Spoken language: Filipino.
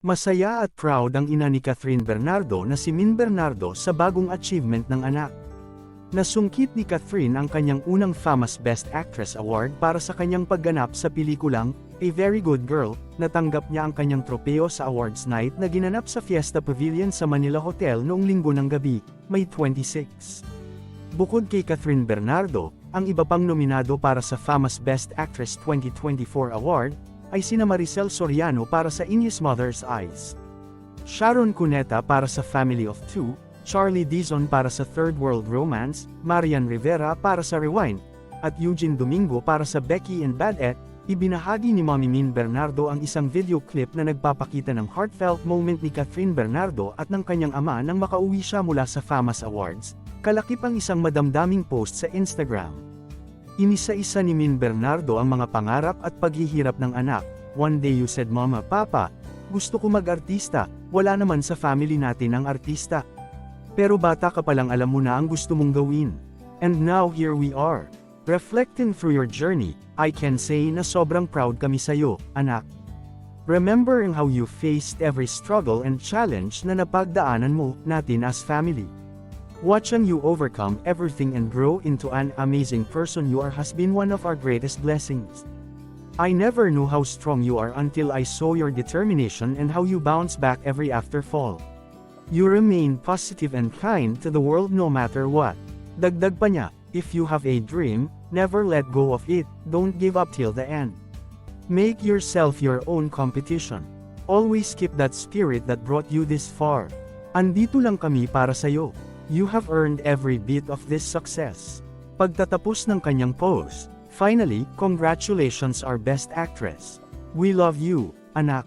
Masaya at proud ang ina ni Catherine Bernardo na si Min Bernardo sa bagong achievement ng anak. Nasungkit ni Catherine ang kanyang unang Famous Best Actress Award para sa kanyang pagganap sa pelikulang A Very Good Girl, natanggap niya ang kanyang tropeo sa awards night na ginanap sa Fiesta Pavilion sa Manila Hotel noong linggo ng gabi, May 26. Bukod kay Catherine Bernardo, ang iba pang nominado para sa Famous Best Actress 2024 Award, ay sina Maricel Soriano para sa In His Mother's Eyes. Sharon Cuneta para sa Family of Two, Charlie Dizon para sa Third World Romance, Marian Rivera para sa Rewind, at Eugene Domingo para sa Becky and Bad Et, ibinahagi ni Mommy Min Bernardo ang isang video clip na nagpapakita ng heartfelt moment ni Catherine Bernardo at ng kanyang ama nang makauwi siya mula sa FAMAS Awards, kalakip ang isang madamdaming post sa Instagram. Inisa-isa ni Min Bernardo ang mga pangarap at paghihirap ng anak. One day you said mama papa, gusto ko mag-artista, wala naman sa family natin ang artista. Pero bata ka palang alam mo na ang gusto mong gawin. And now here we are. Reflecting through your journey, I can say na sobrang proud kami sa'yo, anak. Remembering how you faced every struggle and challenge na napagdaanan mo, natin as family. Watching you overcome everything and grow into an amazing person you are has been one of our greatest blessings. I never knew how strong you are until I saw your determination and how you bounce back every after fall. You remain positive and kind to the world no matter what. Dagdag pa niya, if you have a dream, never let go of it, don't give up till the end. Make yourself your own competition. Always keep that spirit that brought you this far. Andito lang kami para sa'yo. You have earned every bit of this success. Pagtatapos ng kanyang post, finally, congratulations our best actress. We love you, anak.